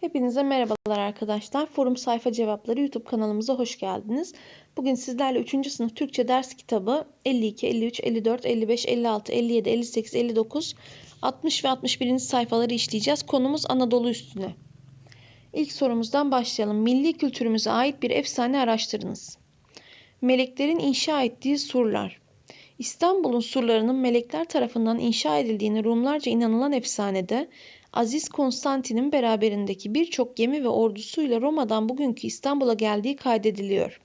Hepinize merhabalar arkadaşlar. Forum Sayfa Cevapları YouTube kanalımıza hoş geldiniz. Bugün sizlerle 3. sınıf Türkçe ders kitabı 52, 53, 54, 55, 56, 57, 58, 59, 60 ve 61. sayfaları işleyeceğiz. Konumuz Anadolu üstüne. İlk sorumuzdan başlayalım. Milli kültürümüze ait bir efsane araştırınız. Meleklerin inşa ettiği surlar. İstanbul'un surlarının melekler tarafından inşa edildiğini Rumlarca inanılan efsanede Aziz Konstantin'in beraberindeki birçok gemi ve ordusuyla Roma'dan bugünkü İstanbul'a geldiği kaydediliyor.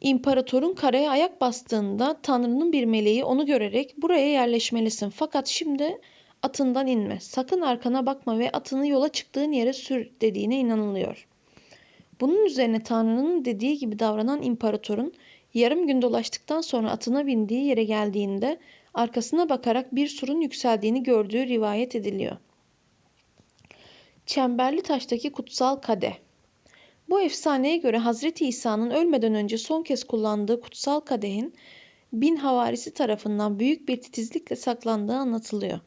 İmparatorun karaya ayak bastığında Tanrı'nın bir meleği onu görerek buraya yerleşmelisin fakat şimdi atından inme. Sakın arkana bakma ve atını yola çıktığın yere sür dediğine inanılıyor. Bunun üzerine Tanrı'nın dediği gibi davranan imparatorun yarım gün dolaştıktan sonra atına bindiği yere geldiğinde arkasına bakarak bir surun yükseldiğini gördüğü rivayet ediliyor. Çemberli taştaki kutsal kadeh. Bu efsaneye göre Hazreti İsa'nın ölmeden önce son kez kullandığı kutsal kadehin bin havarisi tarafından büyük bir titizlikle saklandığı anlatılıyor.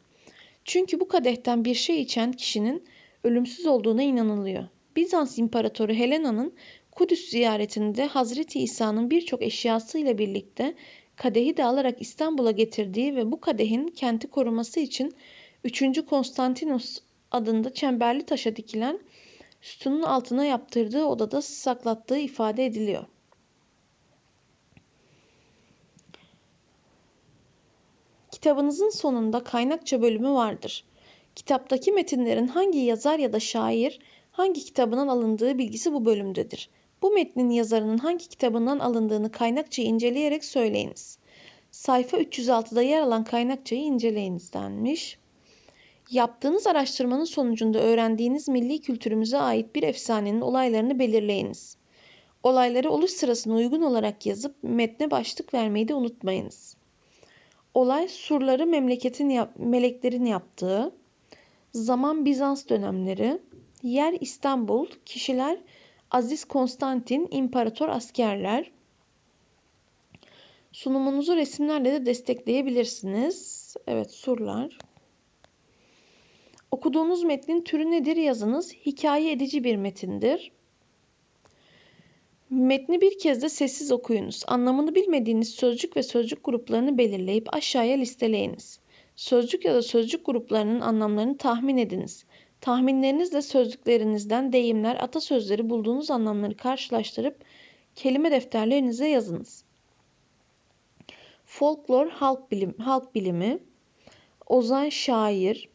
Çünkü bu kadehten bir şey içen kişinin ölümsüz olduğuna inanılıyor. Bizans İmparatoru Helena'nın Kudüs ziyaretinde Hazreti İsa'nın birçok eşyasıyla birlikte kadehi de alarak İstanbul'a getirdiği ve bu kadehin kenti koruması için 3. Konstantinos adında çemberli taşa dikilen sütunun altına yaptırdığı odada saklattığı ifade ediliyor. Kitabınızın sonunda kaynakça bölümü vardır. Kitaptaki metinlerin hangi yazar ya da şair hangi kitabından alındığı bilgisi bu bölümdedir. Bu metnin yazarının hangi kitabından alındığını kaynakçayı inceleyerek söyleyiniz. Sayfa 306'da yer alan kaynakçayı inceleyiniz denmiş. Yaptığınız araştırmanın sonucunda öğrendiğiniz milli kültürümüze ait bir efsanenin olaylarını belirleyiniz. Olayları oluş sırasına uygun olarak yazıp metne başlık vermeyi de unutmayınız. Olay surları memleketin yap meleklerin yaptığı, zaman Bizans dönemleri, yer İstanbul, kişiler Aziz Konstantin, imparator askerler. Sunumunuzu resimlerle de destekleyebilirsiniz. Evet surlar. Okuduğunuz metnin türü nedir yazınız. Hikaye edici bir metindir. Metni bir kez de sessiz okuyunuz. Anlamını bilmediğiniz sözcük ve sözcük gruplarını belirleyip aşağıya listeleyiniz. Sözcük ya da sözcük gruplarının anlamlarını tahmin ediniz. Tahminlerinizle sözcüklerinizden deyimler, atasözleri bulduğunuz anlamları karşılaştırıp kelime defterlerinize yazınız. Folklor halk, bilim, halk bilimi, ozan şair,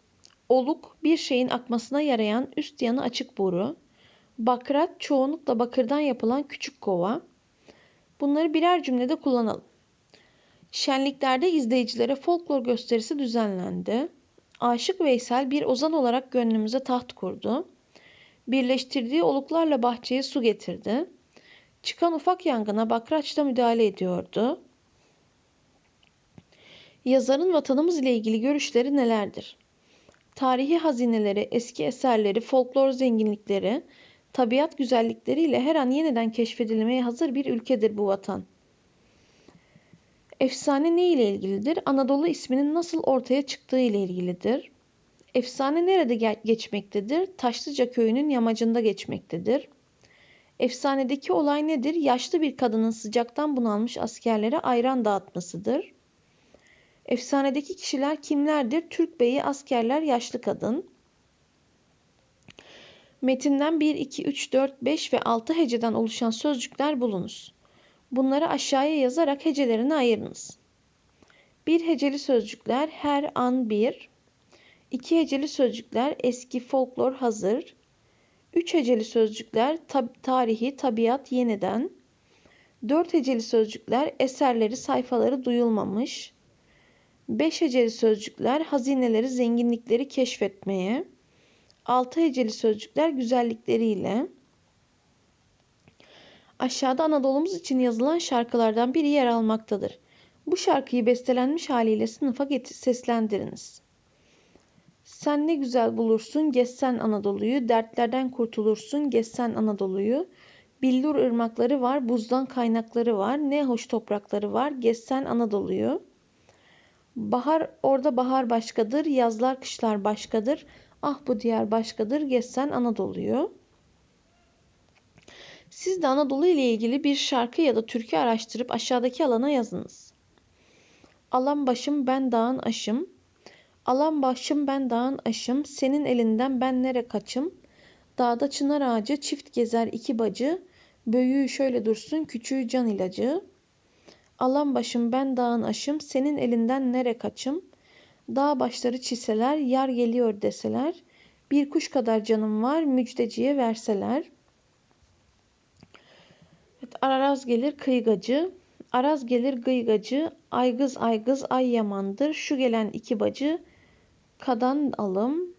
oluk bir şeyin akmasına yarayan üst yanı açık boru, bakrat çoğunlukla bakırdan yapılan küçük kova. Bunları birer cümlede kullanalım. Şenliklerde izleyicilere folklor gösterisi düzenlendi. Aşık Veysel bir ozan olarak gönlümüze taht kurdu. Birleştirdiği oluklarla bahçeye su getirdi. Çıkan ufak yangına Bakraç da müdahale ediyordu. Yazarın vatanımız ile ilgili görüşleri nelerdir? Tarihi hazineleri, eski eserleri, folklor zenginlikleri, tabiat güzellikleriyle her an yeniden keşfedilmeye hazır bir ülkedir bu vatan. Efsane ne ile ilgilidir? Anadolu isminin nasıl ortaya çıktığı ile ilgilidir. Efsane nerede geçmektedir? Taşlıca köyünün yamacında geçmektedir. Efsanedeki olay nedir? Yaşlı bir kadının sıcaktan bunalmış askerlere ayran dağıtmasıdır. Efsanedeki kişiler kimlerdir? Türk beyi, askerler, yaşlı kadın. Metinden 1, 2, 3, 4, 5 ve 6 heceden oluşan sözcükler bulunuz. Bunları aşağıya yazarak hecelerini ayırınız. Bir heceli sözcükler her an bir. İki heceli sözcükler eski folklor hazır. Üç heceli sözcükler tab tarihi tabiat yeniden. Dört heceli sözcükler eserleri sayfaları duyulmamış. Beş heceli sözcükler hazineleri zenginlikleri keşfetmeye. Altı heceli sözcükler güzellikleriyle. Aşağıda Anadolu'muz için yazılan şarkılardan biri yer almaktadır. Bu şarkıyı bestelenmiş haliyle sınıfa seslendiriniz. Sen ne güzel bulursun gezsen Anadolu'yu, dertlerden kurtulursun gezsen Anadolu'yu. Billur ırmakları var, buzdan kaynakları var, ne hoş toprakları var, gezsen Anadolu'yu. Bahar orada bahar başkadır, yazlar kışlar başkadır. Ah bu diyar başkadır gezsen Anadolu'yu. Siz de Anadolu ile ilgili bir şarkı ya da türkü araştırıp aşağıdaki alana yazınız. Alan başım ben dağın aşım. Alan başım ben dağın aşım. Senin elinden ben nere kaçım. Dağda çınar ağacı çift gezer iki bacı. Büyüğü şöyle dursun küçüğü can ilacı. Alan başım ben dağın aşım. Senin elinden nere kaçım. Dağ başları çiseler yar geliyor deseler. Bir kuş kadar canım var müjdeciye verseler. Evet, Araz gelir kıygacı. Araz gelir gıygacı. Aygız aygız ay yamandır. Şu gelen iki bacı kadan alım.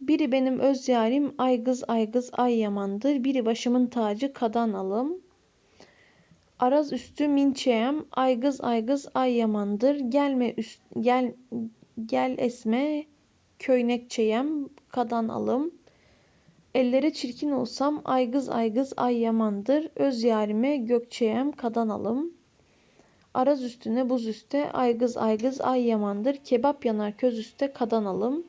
Biri benim öz yarim aygız aygız ay yamandır. Biri başımın tacı kadan alım. Araz üstü minçeyem aygız aygız ay yamandır. Gelme üst, gel gel esme köynekçeyem kadan alım. Ellere çirkin olsam aygız aygız ay yamandır. Öz yarime gökçeyem kadan alım. Araz üstüne buz üste aygız aygız ay yamandır. Kebap yanar köz üste kadan alım.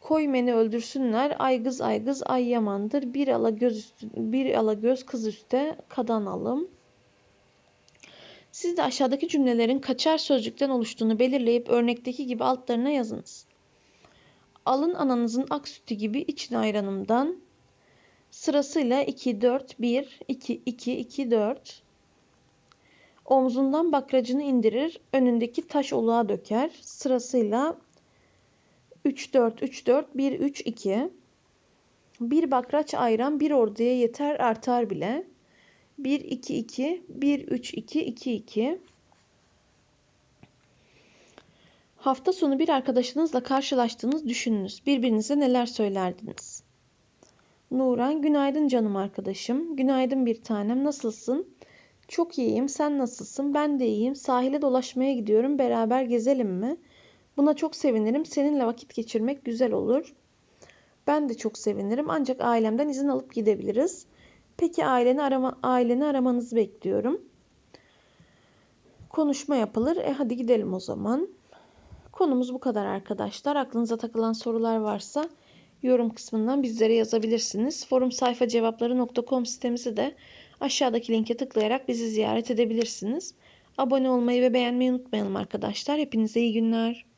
Koy beni öldürsünler aygız aygız ay yamandır. Bir ala göz üstü, bir ala göz kız üste kadan alım. Siz de aşağıdaki cümlelerin kaçar sözcükten oluştuğunu belirleyip örnekteki gibi altlarına yazınız. Alın ananızın ak sütü gibi için ayranımdan. Sırasıyla 2, 4, 1, 2, 2, 2, 4. Omzundan bakracını indirir, önündeki taş oluğa döker. Sırasıyla 3, 4, 3, 4, 1, 3, 2. Bir bakraç ayran bir orduya yeter artar bile. 1, 2, 2, 1, 3, 2, 2, 2. Hafta sonu bir arkadaşınızla karşılaştığınız düşününüz. Birbirinize neler söylerdiniz? Nuran, günaydın canım arkadaşım. Günaydın bir tanem, nasılsın? Çok iyiyim, sen nasılsın? Ben de iyiyim. Sahile dolaşmaya gidiyorum, beraber gezelim mi? Buna çok sevinirim. Seninle vakit geçirmek güzel olur. Ben de çok sevinirim ancak ailemden izin alıp gidebiliriz. Peki aileni, arama, aileni aramanızı bekliyorum. Konuşma yapılır. E hadi gidelim o zaman. Konumuz bu kadar arkadaşlar. Aklınıza takılan sorular varsa yorum kısmından bizlere yazabilirsiniz. Forum sayfa cevapları.com sitemizi de aşağıdaki linke tıklayarak bizi ziyaret edebilirsiniz. Abone olmayı ve beğenmeyi unutmayalım arkadaşlar. Hepinize iyi günler.